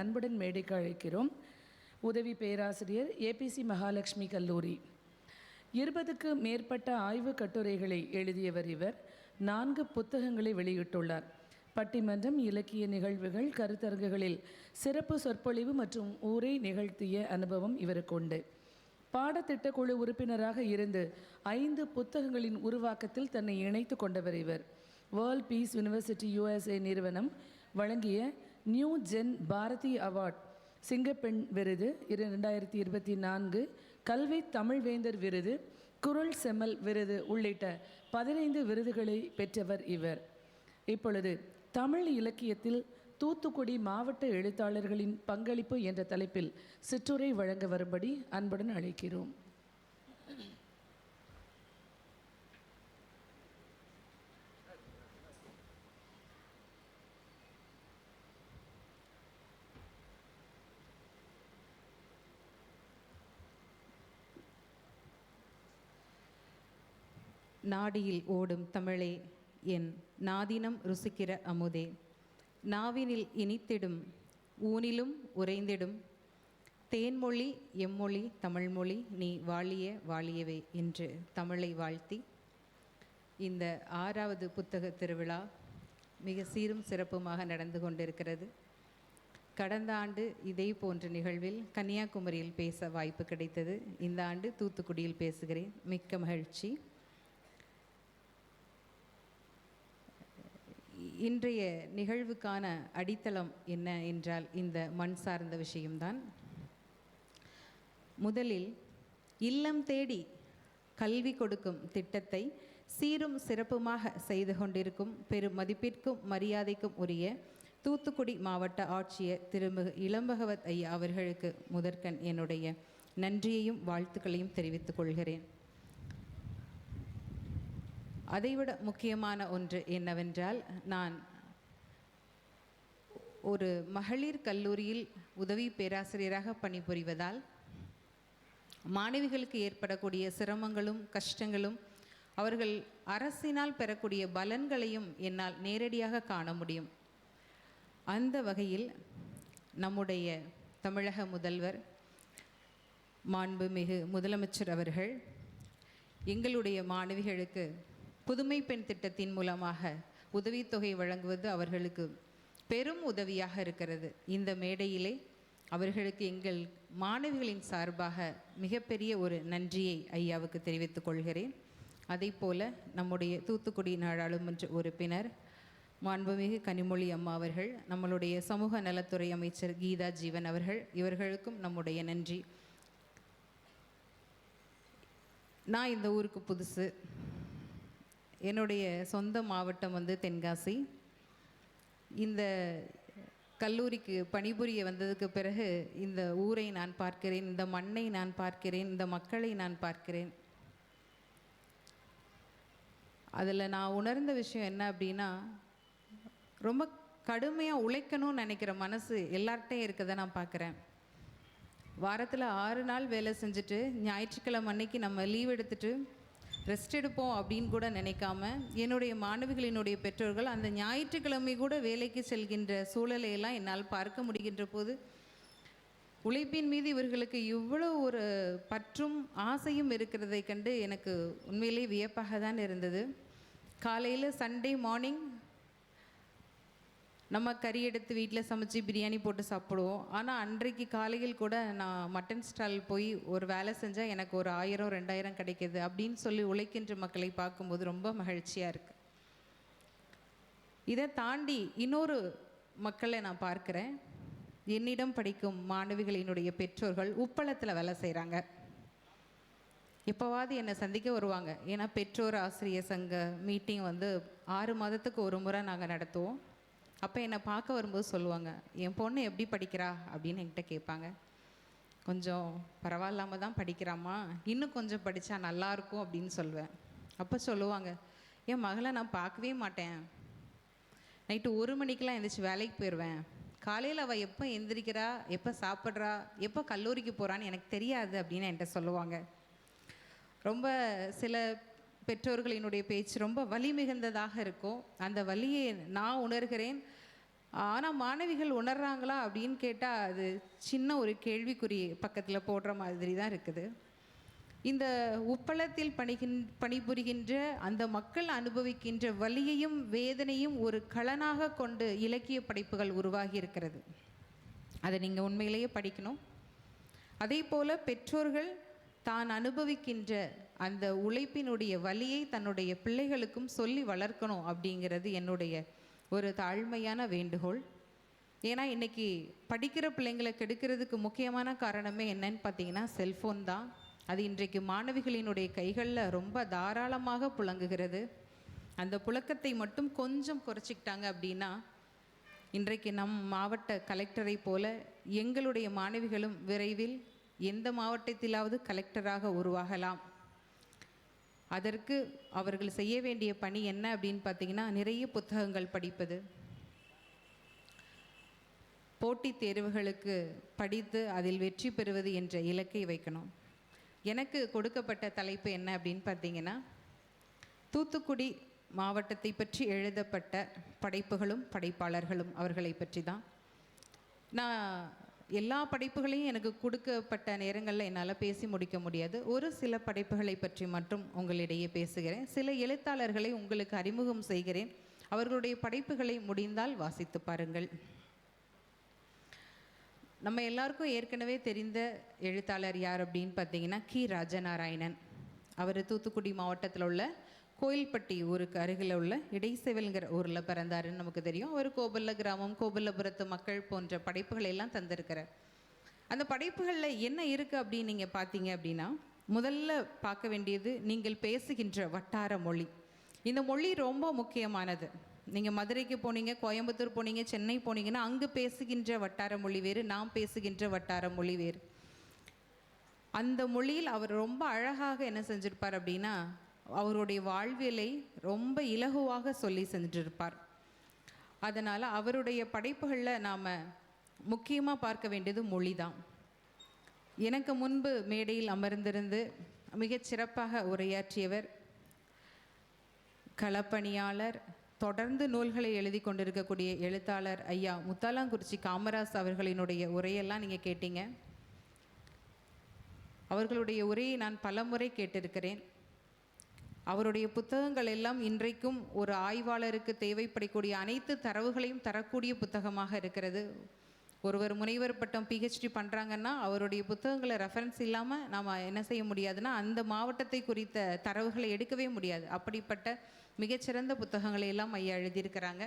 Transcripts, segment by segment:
அன்புடன் மேடைக்கு அழைக்கிறோம். உதவி பேராசிரியர் ஏபிசி மகாலட்சுமி கல்லூரி. இருபதுக்கு மேற்பட்ட ஆய்வு கட்டுரைகளை எழுதியவர் இவர். நான்கு புத்தகங்களை வெளியிட்டுள்ளார். பட்டிமன்றம் இலக்கிய நிகழ்வுகள் கருத்தரங்குகளில் சிறப்பு சொற்பொழிவு மற்றும் ஊரை நிகழ்த்திய அனுபவம் இவருக்கு உண்டு. பாடத்திட்ட குழு உறுப்பினராக இருந்து ஐந்து புத்தகங்களின் உருவாக்கத்தில் தன்னை இணைத்து கொண்டவர் இவர். வேர்ல்ட் பீஸ் யுனிவர்சிட்டி யுஎஸ்ஏ நிறுவனம் வழங்கிய நியூ ஜென் பாரதி அவார்ட் சிங்கப்பெண் விருது இரு ரெண்டாயிரத்தி இருபத்தி நான்கு. கல்வி தமிழ்வேந்தர் விருது குரல் செம்மல் விருது உள்ளிட்ட பதினைந்து விருதுகளை பெற்றவர் இவர். இப்பொழுது தமிழ் இலக்கியத்தில் தூத்துக்குடி மாவட்ட எழுத்தாளர்களின் பங்களிப்பு என்ற தலைப்பில் சிற்றுரை வழங்க வரும்படி அன்புடன் அழைக்கிறோம். நாடியில் ஓடும் தமிழே என் நாதினம் ருசிக்கிற அமுதே. நாவினில் இனித்திடும் ஊனிலும் உறைந்திடும். தேன்மொழி எம்மொழி தமிழ்மொழி நீ வாழிய வாழியவே என்று தமிழை வாழ்த்தி. இந்த ஆறாவது புத்தக திருவிழா மிக சீரும் சிறப்புமாக நடந்து கொண்டிருக்கிறது. கடந்த ஆண்டு இதே போன்ற நிகழ்வில் கன்னியாகுமரியில் பேச வாய்ப்பு கிடைத்தது. இந்த ஆண்டு தூத்துக்குடியில் பேசுகிறேன். மிக்க மகிழ்ச்சி. இன்றைய நிகழ்வுக்கான அடித்தளம் என்ன என்றால் இந்த மண் சார்ந்த விஷயம்தான். முதலில் இல்லம் தேடி கல்வி கொடுக்கும் திட்டத்தை சீரும் சிறப்புமாக செய்து கொண்டிருக்கும் பெரும் மதிப்பிற்கும் மரியாதைக்கும் உரிய தூத்துக்குடி மாவட்ட ஆட்சியர் திருமிகு இளம்பகவத் ஐயா அவர்களுக்கு முதற்கண் என்னுடைய நன்றியையும் வாழ்த்துக்களையும் தெரிவித்துக் கொள்கிறேன். அதைவிட முக்கியமான ஒன்று என்னவென்றால் நான் ஒரு மகளிர் கல்லூரியில் உதவி பேராசிரியராக பணிபுரிவதால் மாணவிகளுக்கு ஏற்படக்கூடிய சிரமங்களும் கஷ்டங்களும் அவர்கள் அரசினால் பெறக்கூடிய பலன்களையும் என்னால் நேரடியாக காண முடியும். அந்த வகையில் நம்முடைய தமிழக முதல்வர் மாண்புமிகு முதலமைச்சர் அவர்கள் எங்களுடைய மாணவிகளுக்கு புதுமை பெண் திட்டத்தின் மூலமாக உதவித்தொகை வழங்குவது அவர்களுக்கு பெரும் உதவியாக இருக்கிறது. இந்த மேடையிலே அவர்களுக்கு எங்கள் மாணவிகளின் சார்பாக மிகப்பெரிய ஒரு நன்றியை ஐயாவுக்கு தெரிவித்துக் கொள்கிறேன். அதே போல நம்முடைய தூத்துக்குடி நாடாளுமன்ற உறுப்பினர் மாண்புமிகு கனிமொழி அம்மா அவர்கள் நம்மளுடைய சமூக நலத்துறை அமைச்சர் கீதா ஜீவன் அவர்கள் இவர்களுக்கும் நம்முடைய நன்றி. நான் இந்த ஊருக்கு புதுசு. என்னுடைய சொந்த மாவட்டம் வந்து தென்காசி. இந்த கல்லூரிக்கு பணிபுரிய வந்ததுக்கு பிறகு இந்த ஊரை நான் பார்க்கிறேன் இந்த மண்ணை நான் பார்க்கிறேன் இந்த மக்களை நான் பார்க்கிறேன். அதில் நான் உணர்ந்த விஷயம் என்ன அப்படின்னா ரொம்ப கடுமையாக உழைக்கணும்னு நினைக்கிற மனசு எல்லார்ட்டையும் இருக்கதை நான் பார்க்குறேன். வாரத்தில் ஆறு நாள் வேலை செஞ்சுட்டு ஞாயிற்றுக்கிழமை அன்னைக்கு நம்ம லீவ் எடுத்துகிட்டு ரெஸ்ட் எடுப்போம் அப்படின்னு கூட நினைக்காம என்னுடைய மாணவிகளினுடைய பெற்றோர்கள் அந்த ஞாயிற்றுக்கிழமை கூட வேலைக்கு செல்கின்ற சூழலையெல்லாம் என்னால் பார்க்க முடிகின்ற போது உழைப்பின் மீது இவர்களுக்கு இவ்வளோ ஒரு பற்றும் ஆசையும் இருக்கிறதை கண்டு எனக்கு உண்மையிலே வியப்பாக தான் இருந்தது. காலையில் சண்டே மார்னிங் நம்ம கறி எடுத்து வீட்டில் சமைச்சு பிரியாணி போட்டு சாப்பிடுவோம். ஆனால் அன்றைக்கு காலையில் கூட நான் மட்டன் ஸ்டால் போய் ஒரு வேலை செஞ்சால் எனக்கு ஒரு ஆயிரம் ரெண்டாயிரம் கிடைக்கிது அப்படின்னு சொல்லி உழைக்கின்ற மக்களை பார்க்கும்போது ரொம்ப மகிழ்ச்சியாக இருக்குது இதை தாண்டி இன்னொரு மக்களை நான் பார்க்குறேன். என்னிடம் படிக்கும் மாணவிகளினுடைய பெற்றோர்கள் உப்பளத்தில் வேலை செய்கிறாங்க எப்போவாது என்னை சந்திக்க வருவாங்க. ஏன்னா பெற்றோர் ஆசிரியர் சங்க மீட்டிங் வந்து ஆறு மாதத்துக்கு ஒரு முறை நாங்கள் நடத்துவோம். அப்போ என்னை பார்க்க வரும்போது சொல்லுவாங்க என் பொண்ணு எப்படி படிக்கிறா? அப்படின்னு என்கிட்ட கேட்பாங்க. கொஞ்சம் பரவாயில்லாமல் தான் படிக்கிறாம்மா. இன்னும் கொஞ்சம் படித்தா நல்லாயிருக்கும் அப்படின்னு சொல்லுவேன். அப்போ சொல்லுவாங்க என் மகளை நான் பார்க்கவே மாட்டேன். நைட்டு ஒரு மணிக்கெலாம் எழுந்திரிச்சு வேலைக்கு போயிடுவேன். காலையில் அவள் எப்போ எந்திரிக்கிறா? எப்போ சாப்பிட்றா? எப்போ கல்லூரிக்கு போகிறான்னு எனக்கு தெரியாது அப்படின்னு என்கிட்ட சொல்லுவாங்க. ரொம்ப சில பெற்றோர்களினுடைய பேச்சு ரொம்ப வலி மிகுந்ததாக இருக்கும். அந்த வலியை நான் உணர்கிறேன். ஆனால் மாணவிகள் உணர்றாங்களா அப்படின்னு கேட்டால் அது சின்ன ஒரு கேள்விக்குறி பக்கத்தில் போடுற மாதிரி தான் இருக்குது. இந்த உப்பளத்தில் பணிகின் பணிபுரிகின்ற அந்த மக்கள் அனுபவிக்கின்ற வலியையும் வேதனையும் ஒரு களனாக கொண்டு இலக்கிய படைப்புகள் உருவாகி இருக்கிறது. அதை நீங்கள் உண்மையிலேயே படிக்கணும். அதே போல பெற்றோர்கள் தான் அனுபவிக்கின்ற அந்த உழைப்பினுடைய வலியை தன்னுடைய பிள்ளைகளுக்கும் சொல்லி வளர்க்கணும் அப்படிங்கிறது என்னுடைய ஒரு தாழ்மையான வேண்டுகோள். ஏன்னா இன்றைக்கி படிக்கிற பிள்ளைங்களை கெடுக்கிறதுக்கு முக்கியமான காரணமே என்னன்னு பார்த்தீங்கன்னா செல்ஃபோன் தான். அது இன்றைக்கு மாணவிகளினுடைய கைகளில் ரொம்ப தாராளமாக புழங்குகிறது. அந்த புழக்கத்தை மட்டும் கொஞ்சம் குறைச்சிக்கிட்டாங்க அப்படின்னா இன்றைக்கு நம் மாவட்ட கலெக்டரை போல எங்களுடைய மாணவிகளும் விரைவில் எந்த மாவட்டத்திலாவது கலெக்டராக உருவாகலாம். அதற்கு அவர்கள் செய்ய வேண்டிய பணி என்ன அப்படின்னு பார்த்தீங்கன்னா நிறைய புத்தகங்கள் படிப்பது. போட்டித் தேர்வுகளுக்கு படித்து அதில் வெற்றி பெறுவது என்ற இலக்கை வைக்கணும். எனக்கு கொடுக்கப்பட்ட தலைப்பு என்ன அப்படின்னு பார்த்தீங்கன்னா தூத்துக்குடி மாவட்டத்தை பற்றி எழுதப்பட்ட படைப்புகளும் படைப்பாளர்களும் அவர்களை பற்றி தான் நான் எல்லா படைப்புகளையும் எனக்கு கொடுக்கப்பட்ட நேரங்களில் என்னால் பேசி முடிக்க முடியாது. ஒரு சில படைப்புகளை பற்றி மட்டும் உங்களிடையே பேசுகிறேன். சில எழுத்தாளர்களை உங்களுக்கு அறிமுகம் செய்கிறேன். அவர்களுடைய படைப்புகளை முடிந்தால் வாசித்து பாருங்கள். நம்ம எல்லாருக்கும் ஏற்கனவே தெரிந்த எழுத்தாளர் யார் அப்படின்னு பார்த்தீங்கன்னா கி. ராஜநாராயணன். அவர் தூத்துக்குடி மாவட்டத்தில் உள்ள கோயில்பட்டி ஊருக்கு அருகில் உள்ள இடைசெவல்ங்கிற ஊரில் பிறந்தாருன்னு நமக்கு தெரியும். அவர் கோபல்ல கிராமம் கோபல்லபுரத்து மக்கள் போன்ற படைப்புகளை எல்லாம் தந்திருக்கிறார். அந்த படைப்புகளில் என்ன இருக்குது அப்படின்னு நீங்கள் பார்த்தீங்க அப்படின்னா முதல்ல பார்க்க வேண்டியது நீங்கள் பேசுகின்ற வட்டார மொழி. இந்த மொழி ரொம்ப முக்கியமானது. நீங்கள் மதுரைக்கு போனீங்க கோயம்புத்தூர் போனீங்க சென்னை போனீங்கன்னா அங்கே பேசுகின்ற வட்டார மொழி வேறு நாம் பேசுகின்ற வட்டார மொழி வேறு. அந்த மொழியில் அவர் ரொம்ப அழகாக என்ன செஞ்சுருப்பார் அப்படின்னா அவருடைய வாழ்வியலை ரொம்ப இலகுவாக சொல்லி சென்றிருப்பார் அதனால் அவருடைய படைப்புகளில் நாம் முக்கியமாக பார்க்க வேண்டியது மொழி தான் எனக்கு முன்பு மேடையில் அமர்ந்திருந்து மிகச் சிறப்பாக உரையாற்றியவர் களப்பணியாளர் தொடர்ந்து நூல்களை எழுதி கொண்டிருக்கக்கூடிய எழுத்தாளர் ஐயா முத்தாலாங்குறிச்சி காமராஸ் அவர்களினுடைய உரையெல்லாம் நீங்கள் கேட்டீங்க. அவர்களுடைய உரையை நான் பலமுறை கேட்டிருக்கிறேன். அவருடைய புத்தகங்கள் எல்லாம் இன்றைக்கும் ஒரு ஆய்வாளருக்கு தேவைப்படக்கூடிய அனைத்து தரவுகளையும் தரக்கூடிய புத்தகமாக இருக்கிறது. ஒருவர் முனைவர் பட்டம் பிஹெச்டி பண்ணுறாங்கன்னா அவருடைய புத்தகங்களை ரெஃபரன்ஸ் இல்லாமல் நாம் என்ன செய்ய முடியாதுன்னா அந்த மாவட்டத்தை குறித்த தரவுகளை எடுக்கவே முடியாது. அப்படிப்பட்ட மிகச்சிறந்த புத்தகங்களை எல்லாம் ஐயா எழுதியிருக்கிறாங்க.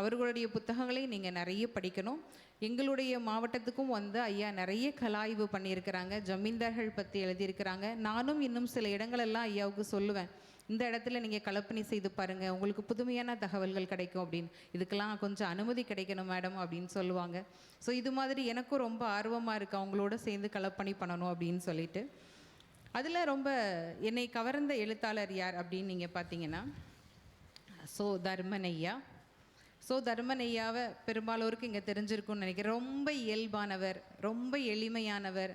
அவர்களுடைய புத்தகங்களை நீங்கள் நிறைய படிக்கணும். எங்களுடைய மாவட்டத்துக்கும் வந்து ஐயா நிறைய கலாய்வு பண்ணியிருக்கிறாங்க. ஜமீன்தார்கள் பற்றி எழுதியிருக்கிறாங்க. நானும் இன்னும் சில இடங்களெல்லாம் ஐயாவுக்கு சொல்லுவேன். இந்த இடத்துல நீங்கள் கலப்பணி செய்து பாருங்கள் உங்களுக்கு புதுமையான தகவல்கள் கிடைக்கும் அப்படின்னு. இதுக்கெல்லாம் கொஞ்சம் அனுமதி கிடைக்கணும் மேடம் அப்படின்னு சொல்லுவாங்க. ஸோ இது மாதிரி எனக்கும் ரொம்ப ஆர்வமாக இருக்குது அவங்களோட சேர்ந்து கலப்பணி பண்ணணும் அப்படின்னு சொல்லிட்டு. அதில் ரொம்ப என்னை கவர்ந்த எழுத்தாளர் யார் அப்படின்னு நீங்கள் பார்த்தீங்கன்னா ஸோ தர்மன் ஐயா. ஸோ தர்மனையாவை பெரும்பாலோருக்கு இங்கே தெரிஞ்சிருக்கும்னு நினைக்கிறேன். ரொம்ப இயல்பானவர் ரொம்ப எளிமையானவர்.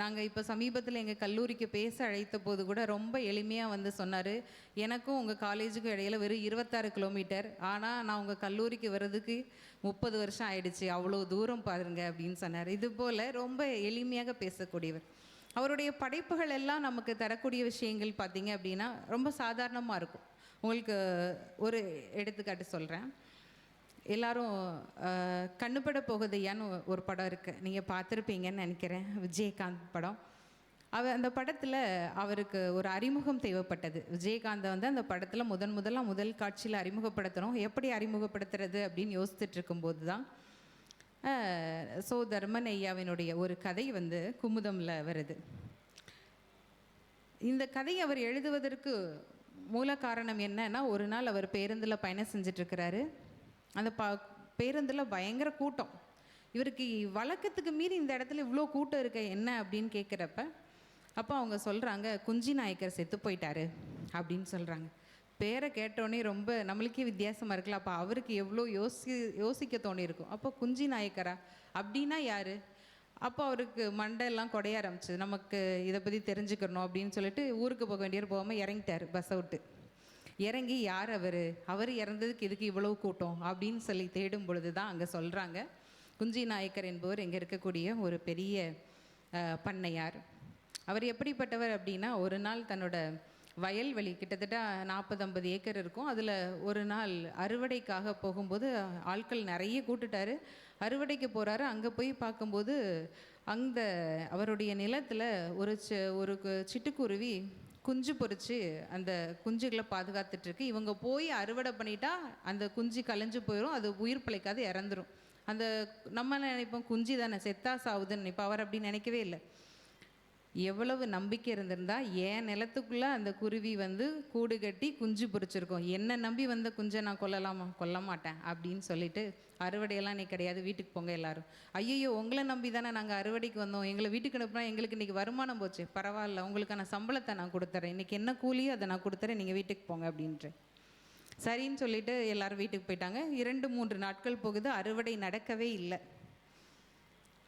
நாங்கள் இப்போ சமீபத்தில் எங்கள் கல்லூரிக்கு பேச அழைத்த போது கூட ரொம்ப எளிமையாக வந்து சொன்னார். எனக்கும் உங்கள் காலேஜுக்கும் இடையில வெறும் இருபத்தாறு கிலோமீட்டர். ஆனால் நான் உங்கள் கல்லூரிக்கு வர்றதுக்கு முப்பது வருஷம் ஆயிடுச்சு. அவ்வளோ தூரம் பாருங்க அப்படின்னு சொன்னார். இது போல் ரொம்ப எளிமையாக பேசக்கூடியவர். அவருடைய படைப்புகள் எல்லாம் நமக்கு தரக்கூடிய விஷயங்கள் பார்த்தீங்க அப்படின்னா ரொம்ப சாதாரணமாக இருக்கும். உங்களுக்கு ஒரு எடுத்துக்காட்டு சொல்கிறேன் எல்லாரும் அஹ், கண்ணுப்பட போகுதையான்னு ஒரு படம் இருக்குது நீங்கள் பார்த்துருப்பீங்கன்னு நினைக்கிறேன். விஜயகாந்த் படம். அவர் அந்த படத்தில் அவருக்கு ஒரு அறிமுகம் தேவைப்பட்டது. விஜயகாந்தை வந்து அந்த படத்தில் முதன் முதலாக முதல் காட்சியில் அறிமுகப்படுத்துகிறோம் எப்படி அறிமுகப்படுத்துறது அப்படின்னு யோசித்துட்டு இருக்கும்போது தான் சோ தர்மன் ஐயாவினுடைய ஒரு கதை வந்து குமுதமில் வருது. இந்த கதையை அவர் எழுதுவதற்கு மூல காரணம் என்னன்னா ஒரு நாள் அவர் பேருந்தில் பயணம் செஞ்சிட்ருக்கிறாரு. அந்த ப பேருந்தில் பயங்கர கூட்டம். இவருக்கு வழக்கத்துக்கு மீறி இந்த இடத்துல இவ்வளோ கூட்டம் இருக்க என்ன அப்படின்னு கேட்குறப்ப அப்போ அவங்க சொல்கிறாங்க குஞ்சி நாயக்கர் செத்து போயிட்டாரு அப்படின்னு சொல்கிறாங்க பேரை கேட்டோடனே ரொம்ப நம்மளுக்கே வித்தியாசமாக இருக்குல்ல அப்போ அவருக்கு எவ்வளோ யோசி யோசிக்க தோணியிருக்கும். அப்போ குஞ்சி நாயக்கரா? அப்படின்னா யார்? அப்போ அவருக்கு மண்டையெல்லாம் குடைய ஆரம்பிச்சு நமக்கு இதை பற்றி தெரிஞ்சுக்கணும் அப்படின்னு சொல்லிட்டு ஊருக்கு போக வேண்டியவர் போகாமல் இறங்கிட்டார் பஸ்ஸை விட்டு. இறங்கி யார் அவர்? அவர் இறந்ததுக்கு இதுக்கு இவ்வளவு கூட்டம்? அப்படின்னு சொல்லி தேடும் பொழுது தான் அங்கே சொல்கிறாங்க குஞ்சி நாயக்கர் என்பவர் இங்கே இருக்கக்கூடிய ஒரு பெரிய பண்ணையார். அவர் எப்படிப்பட்டவர் அப்படின்னா ஒரு நாள் தன்னோட வயல்வெளி கிட்டத்தட்ட நாற்பது ஐம்பது ஏக்கர் இருக்கும். அதில் ஒரு நாள் அறுவடைக்காக போகும்போது ஆட்கள் நிறைய கூட்டுட்டாரு. அறுவடைக்கு போகிறாரு அங்கே போய் பார்க்கும்போது அந்த அவருடைய நிலத்தில் ஒரு சி ஒரு கு- சிட்டுக்குருவி குஞ்சு பொறிச்சு அந்த குஞ்சுகளை பாதுகாத்துட்ருக்கு. இவங்க போய் அறுவடை பண்ணிட்டா அந்த குஞ்சு கலைஞ்சு போயிடும் அது உயிர் பிழைக்காது இறந்துரும். அந்த நம்ம நினைப்போம் குஞ்சு தானே செத்தா சாவுதுன்னு. நினைப்போம் அவர் அப்படி நினைக்கவே இல்லை. எவ்வளவு நம்பிக்கை இருந்திருந்தா என் நிலத்துக்குள்ளே அந்த குருவி வந்து கூடு கட்டி குஞ்சு பொறிச்சிருக்கோம் என்ன நம்பி வந்த குஞ்சை நான் கொல்லலாமா? கொல்ல மாட்டேன் அப்படின்னு சொல்லிட்டு அறுவடையெல்லாம் நீ கிடையாது. வீட்டுக்கு போங்க எல்லாரும். ஐயோ உங்களை நம்பி தானே நாங்கள் அறுவடைக்கு வந்தோம். எங்களை வீட்டுக்கு அனுப்புனா எங்களுக்கு இன்றைக்கி வருமானம் போச்சு. பரவாயில்ல உங்களுக்கான சம்பளத்தை நான் கொடுத்துறேன். இன்னைக்கு என்ன கூலியோ அதை நான் கொடுத்துறேன். நீங்கள் வீட்டுக்கு போங்க அப்படின்ட்டு. சரின்னு சொல்லிட்டு எல்லாரும் வீட்டுக்கு போயிட்டாங்க. இரண்டு மூன்று நாட்கள் போகுது. அறுவடை நடக்கவே இல்லை.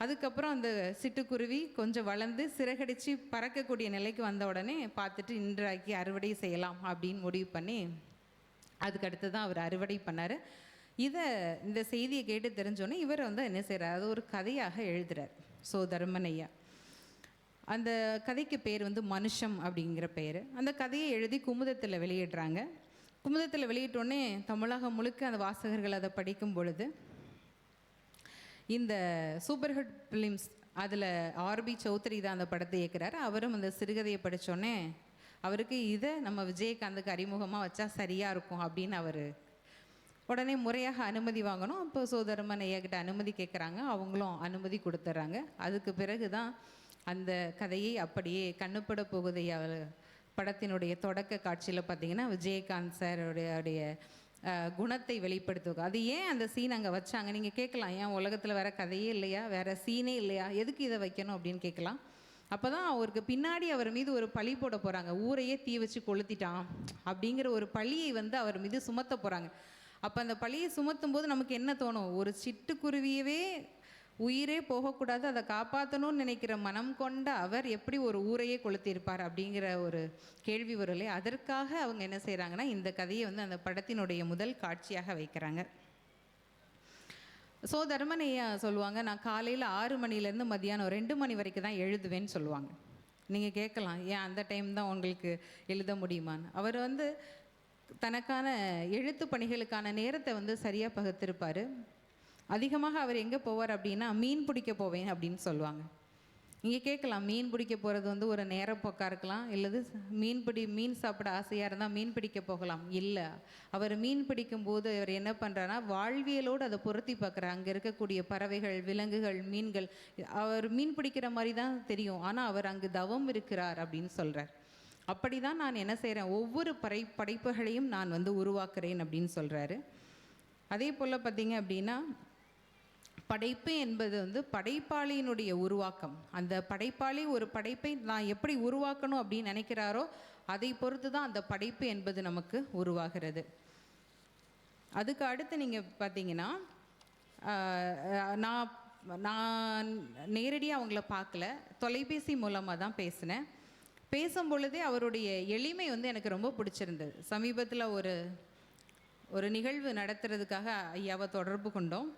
அதுக்கப்புறம் அந்த சிட்டுக்குருவி கொஞ்சம் வளர்ந்து சிறகடித்து பறக்கக்கூடிய நிலைக்கு வந்த உடனே பார்த்துட்டு இன்றாக்கி அறுவடை செய்யலாம் அப்படின்னு முடிவு பண்ணி அதுக்கடுத்து தான் அவர் அறுவடை பண்ணார். இதை இந்த செய்தியை கேட்டு தெரிஞ்சோன்னே இவர் வந்து என்ன செய்கிறார் அது ஒரு கதையாக எழுதுகிறார் ஸோ தர்மனையா அந்த கதைக்கு பேர் வந்து மனுஷம் அப்படிங்கிற பெயர். அந்த கதையை எழுதி குமுதத்தில் வெளியிடுறாங்க. குமுதத்தில் வெளியிட்டோடனே தமிழகம் முழுக்க அந்த வாசகர்கள் அதை படிக்கும் பொழுது இந்த சூப்பர் ஹிட் ஃபிலிம்ஸ் அதில் ஆர்பி சௌத்ரி தான் அந்த படத்தை இயக்குறாரு. அவரும் அந்த சிறுகதையை படித்தோடனே அவருக்கு இதை நம்ம விஜயகாந்துக்கு அறிமுகமாக வச்சா சரியாக இருக்கும் அப்படின்னு அவர் உடனே முறையாக அனுமதி வாங்கணும். அப்போ சோதரமன் ஐயாக்கிட்ட அனுமதி கேட்குறாங்க அவங்களும் அனுமதி கொடுத்துட்றாங்க அதுக்கு பிறகு தான் அந்த கதையை அப்படியே கண்ணுப்பட போகுதையா படத்தினுடைய தொடக்க காட்சியில் பார்த்தீங்கன்னா விஜயகாந்த் சாருடைய குணத்தை வெளிப்படுத்துவோம் அது ஏன் அந்த சீன் அங்கே வச்சாங்க? நீங்கள் கேட்கலாம். ஏன் உலகத்தில் வேறு கதையே இல்லையா? வேறு சீனே இல்லையா? எதுக்கு இதை வைக்கணும் அப்படின்னு கேட்கலாம். அப்போ தான் அவருக்கு பின்னாடி அவர் மீது ஒரு பழி போட போகிறாங்க ஊரையே தீ வச்சு கொளுத்திட்டான் அப்படிங்கிற ஒரு பழியை வந்து அவர் மீது சுமத்த போகிறாங்க அப்போ அந்த பழியை சுமத்தும் போது நமக்கு என்ன தோணும்? ஒரு சிட்டுக்குருவியவே உயிரே போகக்கூடாது அதை காப்பாற்றணும்னு நினைக்கிற மனம் கொண்ட அவர் எப்படி ஒரு ஊரையே கொளுத்தியிருப்பார் அப்படிங்கிற ஒரு கேள்வி வரலே அதற்காக அவங்க என்ன செய்கிறாங்கன்னா இந்த கதையை வந்து அந்த படத்தினுடைய முதல் காட்சியாக வைக்கிறாங்க. ஸோ தர்மனையா சொல்லுவாங்க நான் காலையில் ஆறு மணிலேருந்து மதியானம் ரெண்டு மணி வரைக்கும் தான் எழுதுவேன்னு சொல்லுவாங்க. நீங்கள் கேட்கலாம் ஏன் அந்த டைம் தான் உங்களுக்கு எழுத முடியுமான்னு? அவர் வந்து தனக்கான எழுத்து பணிகளுக்கான நேரத்தை வந்து சரியாக பகுத்திருப்பார். அதிகமாக அவர் எங்கே போவார் அப்படின்னா மீன் பிடிக்க போவேன் அப்படின்னு சொல்லுவாங்க. இங்கே கேட்கலாம் மீன் பிடிக்க போகிறது வந்து ஒரு நேரப்போக்காக இருக்கலாம் இல்லது மீன் பிடி மீன் சாப்பிட ஆசையாக இருந்தால் மீன் பிடிக்க போகலாம். இல்லை. அவர் மீன் பிடிக்கும்போது அவர் என்ன பண்ணுறாருனா வாழ்வியலோடு அதை பொருத்தி பார்க்குறாரு. அங்கே இருக்கக்கூடிய பறவைகள் விலங்குகள் மீன்கள் அவர் மீன் பிடிக்கிற மாதிரி தான் தெரியும். ஆனால் அவர் அங்கு தவம் இருக்கிறார் அப்படின்னு சொல்கிறார் அப்படி தான் நான் என்ன செய்கிறேன் ஒவ்வொரு படை படைப்புகளையும் நான் வந்து உருவாக்குறேன் அப்படின்னு சொல்கிறாரு அதே போல் பார்த்தீங்க அப்படின்னா படைப்பு என்பது வந்து படைப்பாளியினுடைய உருவாக்கம். அந்த படைப்பாளி ஒரு படைப்பை நான் எப்படி உருவாக்கணும் அப்படின்னு நினைக்கிறாரோ அதை பொறுத்து தான் அந்த படைப்பு என்பது நமக்கு உருவாகிறது. அதுக்கு அடுத்து நீங்கள் பார்த்தீங்கன்னா நான் நான் நேரடியாக அவங்கள பார்க்கல தொலைபேசி மூலமாக தான் பேசினேன். பேசும் பொழுதே அவருடைய எளிமை வந்து எனக்கு ரொம்ப பிடிச்சிருந்தது. சமீபத்தில் ஒரு ஒரு நிகழ்வு நடத்துறதுக்காக ஐயாவை தொடர்பு கொண்டோம்.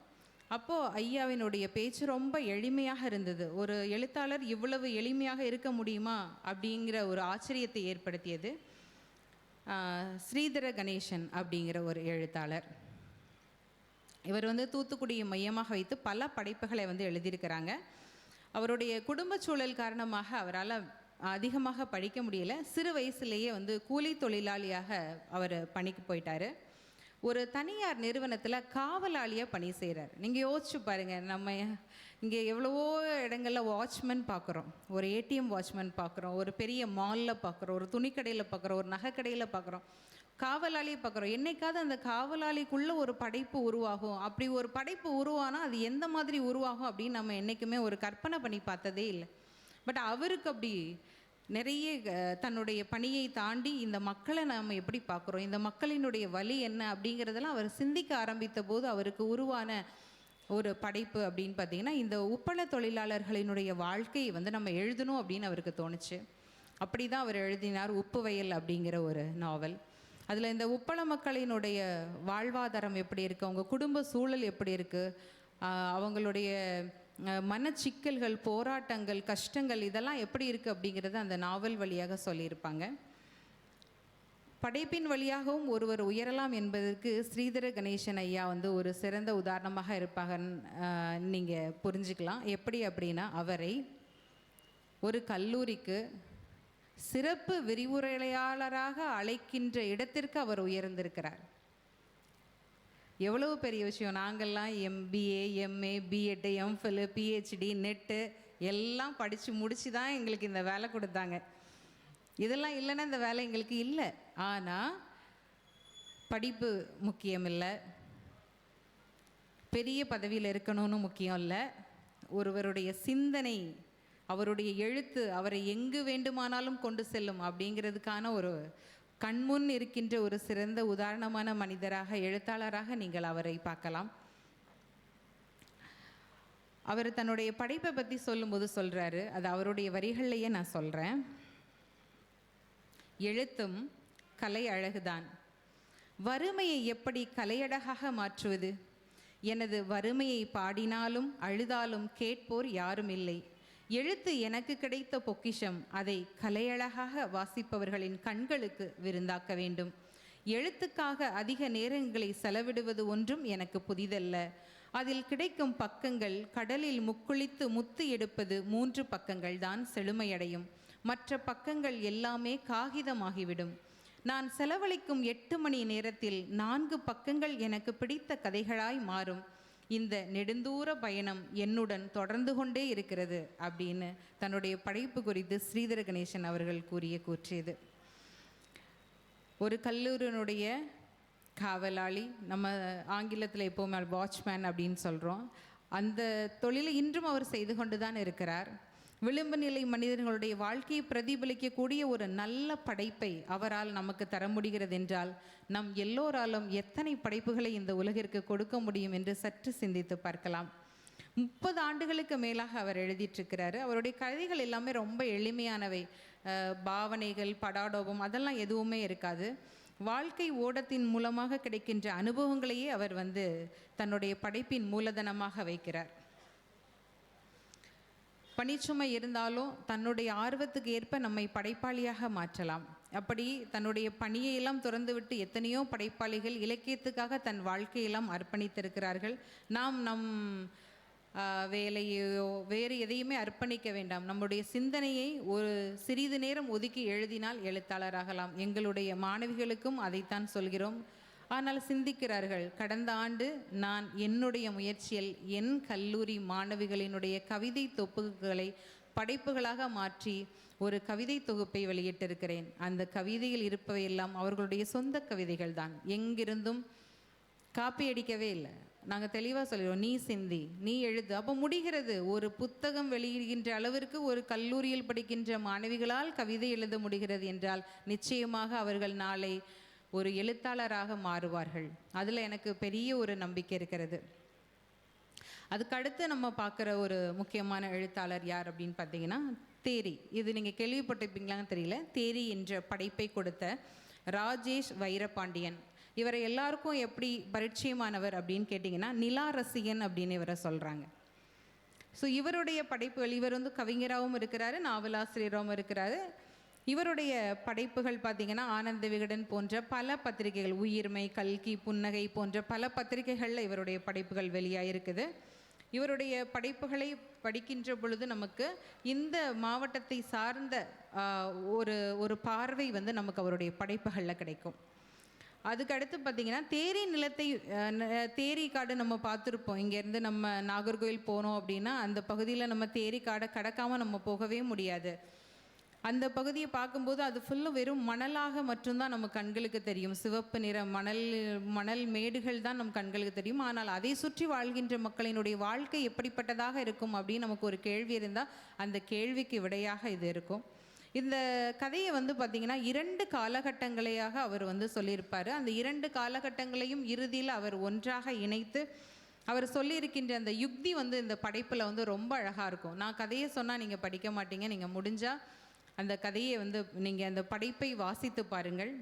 அப்போது ஐயாவினுடைய பேச்சு ரொம்ப எளிமையாக இருந்தது. ஒரு எழுத்தாளர் இவ்வளவு எளிமையாக இருக்க முடியுமா? அப்படிங்கிற ஒரு ஆச்சரியத்தை ஏற்படுத்தியது. ஸ்ரீதர கணேசன் அப்படிங்கிற ஒரு எழுத்தாளர். இவர் வந்து தூத்துக்குடியை மையமாக வைத்து பல படைப்புகளை வந்து எழுதியிருக்கிறாங்க. அவருடைய குடும்ப சூழல் காரணமாக அவரால் அதிகமாக படிக்க முடியல. சிறு வயசுலேயே வந்து கூலி தொழிலாளியாக அவர் பணிக்கு போயிட்டார். ஒரு தனியார் நிறுவனத்தில் காவலாளியாக பணி செய்கிறார் நீங்கள் யோசிச்சு பாருங்கள் நம்ம இங்கே எவ்வளவோ இடங்களில் வாட்ச்மேன் பார்க்குறோம் ஒரு ஏடிஎம் வாட்ச்மேன் பார்க்குறோம் ஒரு பெரிய மாலில் பார்க்குறோம் ஒரு துணிக்கடையில் பார்க்குறோம் ஒரு நகைக்கடையில் பார்க்குறோம் காவலாளியை பார்க்குறோம் என்னைக்காவது அந்த காவலாளிக்குள்ளே ஒரு படைப்பு உருவாகும். அப்படி ஒரு படைப்பு உருவானா அது எந்த மாதிரி உருவாகும் அப்படின்னு நம்ம என்றைக்குமே ஒரு கற்பனை பண்ணி பார்த்ததே இல்லை. பட் அவருக்கு அப்படி நிறைய தன்னுடைய பணியை தாண்டி இந்த மக்களை நாம் எப்படி பார்க்குறோம்? இந்த மக்களினுடைய வலி என்ன அப்படிங்கிறதெல்லாம் அவர் சிந்திக்க ஆரம்பித்த போது அவருக்கு உருவான ஒரு படைப்பு அப்படின்னு பார்த்தீங்கன்னா இந்த உப்பள தொழிலாளர்களினுடைய வாழ்க்கையை வந்து நம்ம எழுதணும் அப்படின்னு அவருக்கு தோணுச்சு. அப்படி தான் அவர் எழுதினார் உப்பு வயல் அப்படிங்கிற ஒரு நாவல். அதில் இந்த உப்பள மக்களினுடைய வாழ்வாதாரம் எப்படி இருக்குது அவங்க குடும்ப சூழல் எப்படி இருக்குது அவங்களுடைய மனச்சிக்கல்கள் போராட்டங்கள் கஷ்டங்கள் இதெல்லாம் எப்படி இருக்குது அப்படிங்கிறத அந்த நாவல் வழியாக சொல்லியிருப்பாங்க. படைப்பின் வழியாகவும் ஒருவர் உயரலாம் என்பதற்கு ஸ்ரீதர கணேசன் ஐயா வந்து ஒரு சிறந்த உதாரணமாக இருப்பாங்கன்னு நீங்கள் புரிஞ்சுக்கலாம். எப்படி அப்படின்னா அவரை ஒரு கல்லூரிக்கு சிறப்பு விரிவுரையாளராக அழைக்கின்ற இடத்திற்கு அவர் உயர்ந்திருக்கிறார். எவ்வளவு பெரிய விஷயம்? நாங்கள்லாம் MBA MA B Ed MPhil PhD NET எல்லாம் படித்து முடித்து தான் எங்களுக்கு இந்த வேலை கொடுத்தாங்க. இதெல்லாம் இல்லைன்னா இந்த வேலை எங்களுக்கு இல்லை. ஆனால் படிப்பு முக்கியம் இல்லை. பெரிய பதவியில் இருக்கணும்னு முக்கியம் இல்லை. ஒருவருடைய சிந்தனை அவருடைய எழுத்து அவரை எங்கு வேண்டுமானாலும் கொண்டு செல்லும் அப்படிங்கிறதுக்கான ஒரு கண்முன் இருக்கின்ற ஒரு சிறந்த உதாரணமான மனிதராக எழுத்தாளராக நீங்கள் அவரை பார்க்கலாம். அவர் தன்னுடைய படைப்பை பற்றி சொல்லும்போது சொல்கிறாரு அது அவருடைய வரிகள்லையே நான் சொல்கிறேன் எழுத்தும் கலை அழகுதான். வறுமையை எப்படி கலையழகாக மாற்றுவது? எனது வறுமையை பாடினாலும் அழுதாலும் கேட்போர் யாரும் இல்லை. எழுத்து எனக்கு கிடைத்த பொக்கிஷம் அதை கலையழகாக வாசிப்பவர்களின் கண்களுக்கு விருந்தாக்க வேண்டும். எழுத்துக்காக அதிக நேரங்களை செலவிடுவது ஒன்றும் எனக்கு புதிதல்ல. அதில் கிடைக்கும் பக்கங்கள் கடலில் முக்குளித்து முத்து எடுப்பது மூன்று பக்கங்கள் தான் செழுமையடையும். மற்ற பக்கங்கள் எல்லாமே காகிதமாகிவிடும். நான் செலவழிக்கும் எட்டு மணி நேரத்தில் நான்கு பக்கங்கள் எனக்கு பிடித்த கதைகளாய் மாறும். இந்த நெடுந்தூர பயணம் என்னுடன் தொடர்ந்து கொண்டே இருக்கிறது அப்படின்னு தன்னுடைய படைப்பு குறித்து ஸ்ரீதர கணேசன் அவர்கள் கூறிய கூற்றியது ஒரு கல்லூரியனுடைய காவலாளி நம்ம ஆங்கிலத்தில் எப்போவுமே வாட்ச்மேன் அப்படின்னு சொல்கிறோம் அந்த தொழிலை இன்றும் அவர் செய்து கொண்டு தான் இருக்கிறார். விளிம்பு நிலை மனிதர்களுடைய வாழ்க்கையை பிரதிபலிக்கக்கூடிய ஒரு நல்ல படைப்பை அவரால் நமக்கு தர முடிகிறது என்றால் நம் எல்லோராலும் எத்தனை படைப்புகளை இந்த உலகிற்கு கொடுக்க முடியும் என்று சற்று சிந்தித்து பார்க்கலாம். முப்பது ஆண்டுகளுக்கு மேலாக அவர் எழுதிட்டுருக்கிறாரு. அவருடைய கதைகள் எல்லாமே ரொம்ப எளிமையானவை. பாவனைகள் படாடோபம் அதெல்லாம் எதுவுமே இருக்காது. வாழ்க்கை ஓடத்தின் மூலமாக கிடைக்கின்ற அனுபவங்களையே அவர் வந்து தன்னுடைய படைப்பின் மூலதனமாக வைக்கிறார். பணிச்சுமை இருந்தாலும் தன்னுடைய ஆர்வத்துக்கு ஏற்ப நம்மை படைப்பாளியாக மாற்றலாம். அப்படி தன்னுடைய பணியையெல்லாம் துறந்துவிட்டு எத்தனையோ படைப்பாளிகள் இலக்கியத்துக்காக தன் வாழ்க்கையெல்லாம் அர்ப்பணித்திருக்கிறார்கள். நாம் நம் வேலையோ வேறு எதையுமே அர்ப்பணிக்க வேண்டாம். நம்முடைய சிந்தனையை ஒரு சிறிது நேரம் ஒதுக்கி எழுதினால் எழுத்தாளராகலாம். எங்களுடைய மாணவிகளுக்கும் அதைத்தான் சொல்கிறோம். ஆனால் சிந்திக்கிறார்கள் கடந்த ஆண்டு நான் என்னுடைய முயற்சியில் என் கல்லூரி மாணவிகளினுடைய கவிதை தொப்புகளை படைப்புகளாக மாற்றி ஒரு கவிதை தொகுப்பை வெளியிட்டிருக்கிறேன். அந்த கவிதையில் இருப்பவையெல்லாம் அவர்களுடைய சொந்த கவிதைகள் தான். எங்கிருந்தும் காப்பி அடிக்கவே இல்லை. நாங்கள் தெளிவாக சொல்லிடுவோம் நீ சிந்தி நீ எழுது. அப்போ முடிகிறது. ஒரு புத்தகம் வெளியிடுகின்ற அளவிற்கு ஒரு கல்லூரியில் படிக்கின்ற மாணவிகளால் கவிதை எழுத முடிகிறது என்றால் நிச்சயமாக அவர்கள் நாளை ஒரு எழுத்தாளராக மாறுவார்கள். அதில் எனக்கு பெரிய ஒரு நம்பிக்கை இருக்கிறது. அதுக்கடுத்து நம்ம பார்க்குற ஒரு முக்கியமான எழுத்தாளர் யார் அப்படின்னு பார்த்தீங்கன்னா தேரி. இது நீங்கள் கேள்விப்பட்டிருப்பீங்களான்னு தெரியல. தேரி என்ற படைப்பை கொடுத்த ராஜேஷ் வைரபாண்டியன். இவரை எல்லாருக்கும் எப்படி பரிச்சயமானவர் அப்படின்னு கேட்டிங்கன்னா நிலா ரசிகன் அப்படின்னு இவரை சொல்கிறாங்க ஸோ இவருடைய படைப்புகள் இவர் வந்து கவிஞராகவும் இருக்கிறாரு நாவலாசிரியராகவும் இருக்கிறாரு. இவருடைய படைப்புகள் பார்த்திங்கன்னா ஆனந்த விகடன் போன்ற பல பத்திரிகைகள் உயிர்மை கல்கி புன்னகை போன்ற பல பத்திரிகைகளில் இவருடைய படைப்புகள் வெளியாக இருக்குது இவருடைய படைப்புகளை படிக்கின்ற பொழுது நமக்கு இந்த மாவட்டத்தை சார்ந்த ஒரு ஒரு பார்வை வந்து நமக்கு அவருடைய படைப்புகளில் கிடைக்கும். அதுக்கு அடுத்து பார்த்தீங்கன்னா தேரி நிலத்தை தேரி காடு நம்ம பார்த்துருப்போம். இங்கேருந்து நம்ம நாகர்கோவில் போனோம் அப்படின்னா அந்த பகுதியில் நம்ம தேரி காடை கடக்காமல் நம்ம போகவே முடியாது. அந்த பகுதியை பார்க்கும்போது அது ஃபுல்லும் வெறும் மணலாக மட்டும்தான் நம்ம கண்களுக்கு தெரியும். சிவப்பு நிற மணல் மணல் மேடுகள் தான் நம் கண்களுக்கு தெரியும். ஆனால் அதை சுற்றி வாழ்கின்ற மக்களினுடைய வாழ்க்கை எப்படிப்பட்டதாக இருக்கும் அப்படின்னு நமக்கு ஒரு கேள்வி இருந்தால் அந்த கேள்விக்கு விடையாக இது இருக்கும். இந்த கதையை வந்து பார்த்திங்கன்னா இரண்டு காலகட்டங்களையாக அவர் வந்து சொல்லியிருப்பார். அந்த இரண்டு காலகட்டங்களையும் இறுதியில் அவர் ஒன்றாக இணைத்து அவர் சொல்லியிருக்கின்ற அந்த யுக்தி வந்து இந்த படைப்பில் வந்து ரொம்ப அழகாக இருக்கும். நான் கதையை சொன்னால் நீங்கள் படிக்க மாட்டீங்க நீங்கள் முடிஞ்சால் அந்த கதையை வந்து நீங்கள் அந்த படைப்பை வாசித்து பாருங்கள்.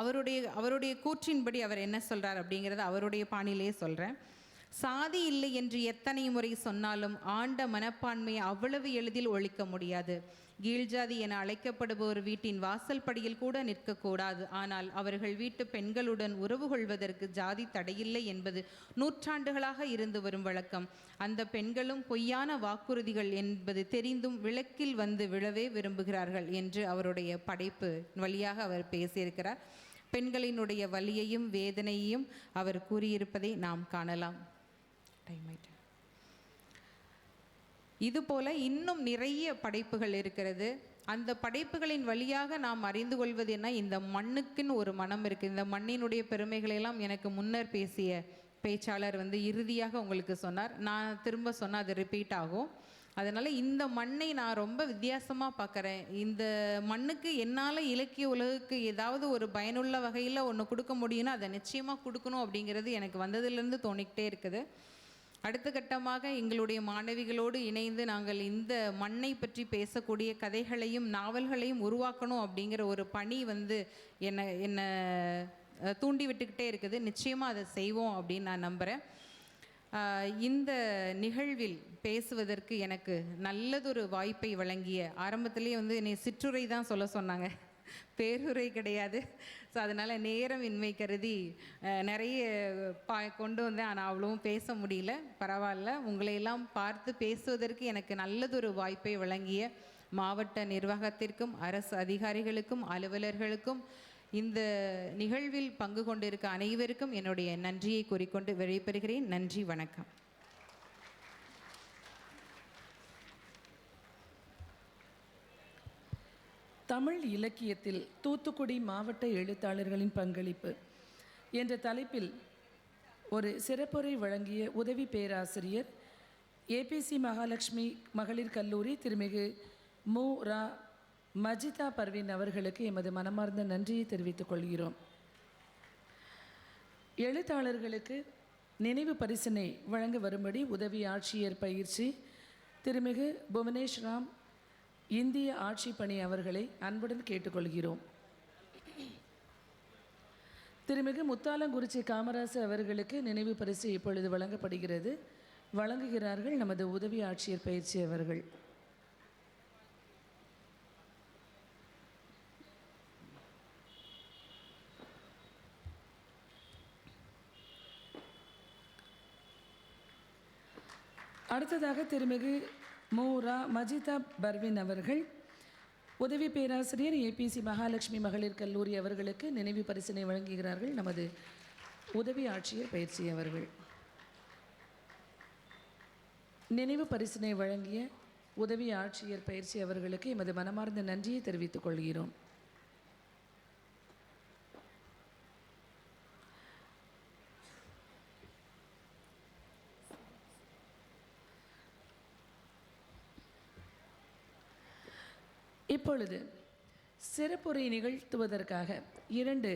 அவருடைய அவருடைய கூற்றின்படி அவர் என்ன சொல்கிறார் அப்படிங்கிறத அவருடைய பாணியிலேயே சொல்கிறேன் சாதி இல்லை என்று எத்தனை முறை சொன்னாலும் ஆண்ட மனப்பான்மையை அவ்வளவு எளிதில் ஒழிக்க முடியாது. கீழ்ஜாதி என அழைக்கப்படுபவர் வீட்டின் வாசல் படியில் கூட நிற்கக்கூடாது. ஆனால் அவர்கள் வீட்டு பெண்களுடன் உறவு கொள்வதற்கு ஜாதி தடையில்லை என்பது நூற்றாண்டுகளாக இருந்து வரும் வழக்கம். அந்த பெண்களும் பொய்யான வாக்குறுதிகள் என்பது தெரிந்தும் விளக்கில் வந்து விழவே விரும்புகிறார்கள் என்று அவருடைய படைப்பு வழியாக அவர் பேசியிருக்கிறார். பெண்களினுடைய வலியையும் வேதனையையும் அவர் கூறியிருப்பதை நாம் காணலாம். டைம் ஆயிட்டு. இதுபோல இன்னும் நிறைய படைப்புகள் இருக்கிறது. அந்த படைப்புகளின் வழியாக நாம் அறிந்து கொள்வது என்ன? இந்த மண்ணுக்குன்னு ஒரு மனம் இருக்குது இந்த மண்ணினுடைய பெருமைகளையெல்லாம் எனக்கு முன்னர் பேசிய பேச்சாளர் வந்து இறுதியாக உங்களுக்கு சொன்னார். நான் திரும்ப சொன்னால் அது ரிப்பீட் ஆகும். அதனால் இந்த மண்ணை நான் ரொம்ப வித்தியாசமாக பார்க்குறேன். இந்த மண்ணுக்கு என்னால் இலக்கிய உலகுக்கு ஏதாவது ஒரு பயனுள்ள வகையில் ஒன்று கொடுக்க முடியும்னா அதை நிச்சயமாக கொடுக்கணும் அப்படிங்கிறது எனக்கு வந்ததுலேருந்து தோணிக்கிட்டே இருக்குது. அடுத்த கட்டமாக எங்களுடைய மாணவிகளோடு இணைந்து நாங்கள் இந்த மண்ணை பற்றி பேசக்கூடிய கதைகளையும் நாவல்களையும் உருவாக்கணும் அப்படிங்கிற ஒரு பணி வந்து என்னை என்னை தூண்டி விட்டுக்கிட்டே இருக்குது. நிச்சயமாக அதை செய்வோம் அப்படின்னு நான் நம்புகிறேன் இந்த நிகழ்வில் பேசுவதற்கு எனக்கு நல்லதொரு வாய்ப்பை வழங்கிய ஆரம்பத்திலேயே வந்து என்னை சிற்றுரை தான் சொல்ல சொன்னாங்க. பேருரை கிடையாது. ஸோ அதனால் நேரம் இன்மை கருதி நிறைய பா கொண்டு வந்தேன். ஆனால் அவ்வளவும் பேச முடியல. பரவாயில்ல. உங்களையெல்லாம் பார்த்து பேசுவதற்கு எனக்கு நல்லதொரு வாய்ப்பை வழங்கிய மாவட்ட நிர்வாகத்திற்கும் அரசு அதிகாரிகளுக்கும் அலுவலர்களுக்கும் இந்த நிகழ்வில் பங்கு கொண்டிருக்க அனைவருக்கும் என்னுடைய நன்றியை கூறிக்கொண்டு விடைபெறுகிறேன். நன்றி வணக்கம். தமிழ் இலக்கியத்தில் தூத்துக்குடி மாவட்ட எழுத்தாளர்களின் பங்களிப்பு என்ற தலைப்பில் ஒரு சிறப்புரை வழங்கிய உதவி பேராசிரியர் ஏபிசி மகாலட்சுமி மகளிர் கல்லூரி திருமிகு மு. ரா. மஜிதா பர்வீன் அவர்களுக்கு எமது மனமார்ந்த நன்றியை தெரிவித்துக் கொள்கிறோம். எழுத்தாளர்களுக்கு நினைவு பரிசினை வழங்க வரும்படி உதவி ஆட்சியர் பயிற்சி திருமிகு புவனேஷ் ராம் இந்திய ஆட்சி பணி அவர்களை அன்புடன் கேட்டுக்கொள்கிறோம். திருமிகு முத்தாலங்குறிச்சி காமராசு அவர்களுக்கு நினைவு பரிசு இப்பொழுது வழங்கப்படுகிறது. வழங்குகிறார்கள் நமது உதவி ஆட்சியர் பயிற்சி அவர்கள். அடுத்ததாக திருமிகு மூரா மஜிதா பர்வின் அவர்கள் உதவி பேராசிரியர் ஏபிசி மகாலட்சுமி மகளிர் கல்லூரி அவர்களுக்கு நினைவு பரிசினை வழங்குகிறார்கள் நமது உதவி ஆட்சியர் பயிற்சி அவர்கள். நினைவு பரிசினை வழங்கிய உதவி ஆட்சியர் பயிற்சி அவர்களுக்கு எமது மனமார்ந்த நன்றியை தெரிவித்துக் கொள்கிறோம். இப்பொழுது சிறப்புரை நிகழ்த்துவதற்காக இரண்டு